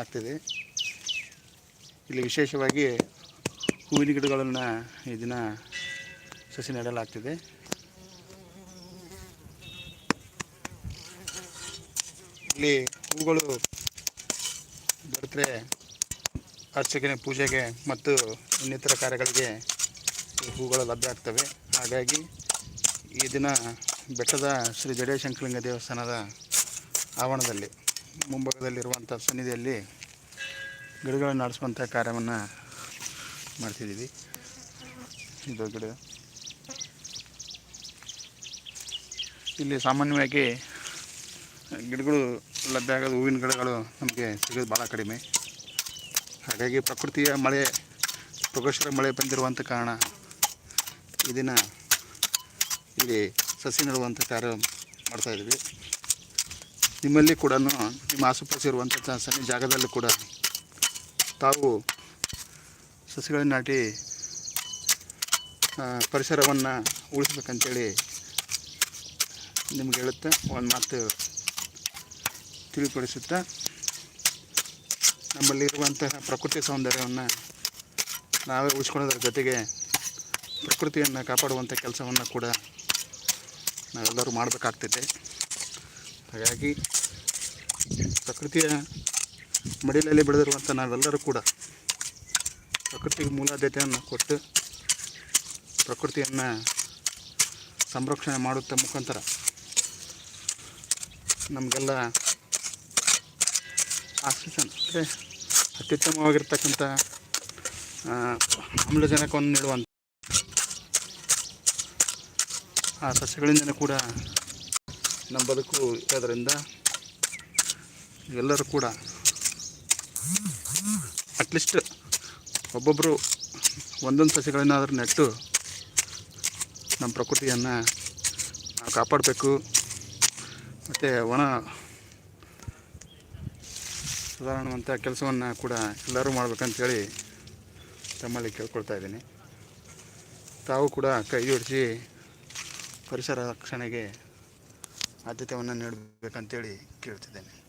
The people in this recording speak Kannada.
ಆಗ್ತಿದೆ. ಇಲ್ಲಿ ವಿಶೇಷವಾಗಿ ಹೂವಿನ ಗಿಡಗಳನ್ನು ಈ ದಿನ ಸಸಿ ನೆಡಲಾಗ್ತಿದೆ. ಇಲ್ಲಿ ಹೂಗಳು ದೊರೆತರೆ ಅರ್ಚಕನೆ ಪೂಜೆಗೆ ಮತ್ತು ಇನ್ನಿತರ ಕಾರ್ಯಗಳಿಗೆ ಈ ಹೂಗಳು ಲಭ್ಯ ಆಗ್ತವೆ. ಹಾಗಾಗಿ ಈ ದಿನ ಬೆಟ್ಟದ ಶ್ರೀ ಜಡೇಶಂಕಲಿಂಗ ದೇವಸ್ಥಾನದ ಆವರಣದಲ್ಲಿ ಮುಂಭಾಗದಲ್ಲಿರುವಂಥ ಸನ್ನಿಧಿಯಲ್ಲಿ ಗಿಡಗಳನ್ನು ನಡೆಸುವಂಥ ಕಾರ್ಯವನ್ನು ಮಾಡ್ತಿದ್ದೀವಿ. ಇದು ಗಿಡ. ಇಲ್ಲಿ ಸಾಮಾನ್ಯವಾಗಿ ಗಿಡಗಳು ಲಭ್ಯ ಆಗೋದು ಹೂವಿನ ಗಿಡಗಳು ನಮಗೆ ಸಿಗೋದು ಭಾಳ ಕಡಿಮೆ. ಹಾಗಾಗಿ ಪ್ರಕೃತಿಯ ಮಳೆ ಪ್ರಕೃತಿಯ ಮಳೆ ಬಂದಿರುವಂಥ ಕಾರಣ ಇದನ್ನು ದಿನ ಇಲ್ಲಿ ಸಸಿ ನೆಡುವಂಥ ಕಾರ್ಯ ಮಾಡ್ತಾಯಿದ್ವಿ ನಿಮ್ಮಲ್ಲಿ ಕೂಡ ನಿಮ್ಮ ಆಸುಪಾಸು ಇರುವಂಥ ಸಣ್ಣ ಜಾಗದಲ್ಲೂ ಕೂಡ ತಾವು ಸಸಿಗಳನ್ನು ನಾಟಿ ಪರಿಸರವನ್ನು ಉಳಿಸ್ಬೇಕಂತೇಳಿ ನಿಮ್ಗೆ ಹೇಳುತ್ತೆ, ಒಂದು ಮಾತು ತಿಳಿಪಡಿಸುತ್ತಾ ನಮ್ಮಲ್ಲಿರುವಂತಹ ಪ್ರಕೃತಿ ಸೌಂದರ್ಯವನ್ನು ನಾವೇ ಉಳಿಸ್ಕೊಳ್ಳೋದ್ರ ಜೊತೆಗೆ ಪ್ರಕೃತಿಯನ್ನು ಕಾಪಾಡುವಂಥ ಕೆಲಸವನ್ನು ಕೂಡ ನಾವೆಲ್ಲರೂ ಮಾಡಬೇಕಾಗ್ತೈತೆ ಹಾಗಾಗಿ ಪ್ರಕೃತಿಯ ಮಡಿಲಲ್ಲಿ ಬೆಳೆದಿರುವಂಥ ನಾವೆಲ್ಲರೂ ಕೂಡ ಪ್ರಕೃತಿಗೆ ಮೂಲಾದ್ಯತೆಯನ್ನು ಕೊಟ್ಟು ಪ್ರಕೃತಿಯನ್ನು ಸಂರಕ್ಷಣೆ ಮಾಡುತ್ತ ಮುಖಾಂತರ ನಮಗೆಲ್ಲ ಆಕ್ಸಿಜನ್ ಅಂದರೆ ಅತ್ಯುತ್ತಮವಾಗಿರ್ತಕ್ಕಂಥ ಆಮ್ಲಜನಕವನ್ನು ನೀಡುವಂಥ ಆ ಸಸ್ಯಗಳಿಂದಲೂ ಕೂಡ ನಮ್ಮ ಬದುಕು ಇರೋದರಿಂದ ಎಲ್ಲರೂ ಕೂಡ ಅಟ್ಲೀಸ್ಟ್ ಒಬ್ಬೊಬ್ಬರು ಒಂದೊಂದು ಸಸಿಗಳನ್ನಾದರೂ ನೆಟ್ಟು ನಮ್ಮ ಪ್ರಕೃತಿಯನ್ನು ನಾವು ಕಾಪಾಡಬೇಕು. ಮತ್ತು ಒಣ ಸುಧಾರಣವಂಥ ಕೆಲಸವನ್ನು ಕೂಡ ಎಲ್ಲರೂ ಮಾಡಬೇಕಂತೇಳಿ ತಮ್ಮಲ್ಲಿ ಕೇಳ್ಕೊಳ್ತಾ ಇದ್ದೀನಿ. ತಾವು ಕೂಡ ಕೈ ಜೋಡಿಸಿ ಪರಿಸರ ರಕ್ಷಣೆಗೆ ಆದ್ಯತೆಯನ್ನು ನೀಡಬೇಕಂತೇಳಿ ಕೇಳ್ತಿದ್ದೇನೆ.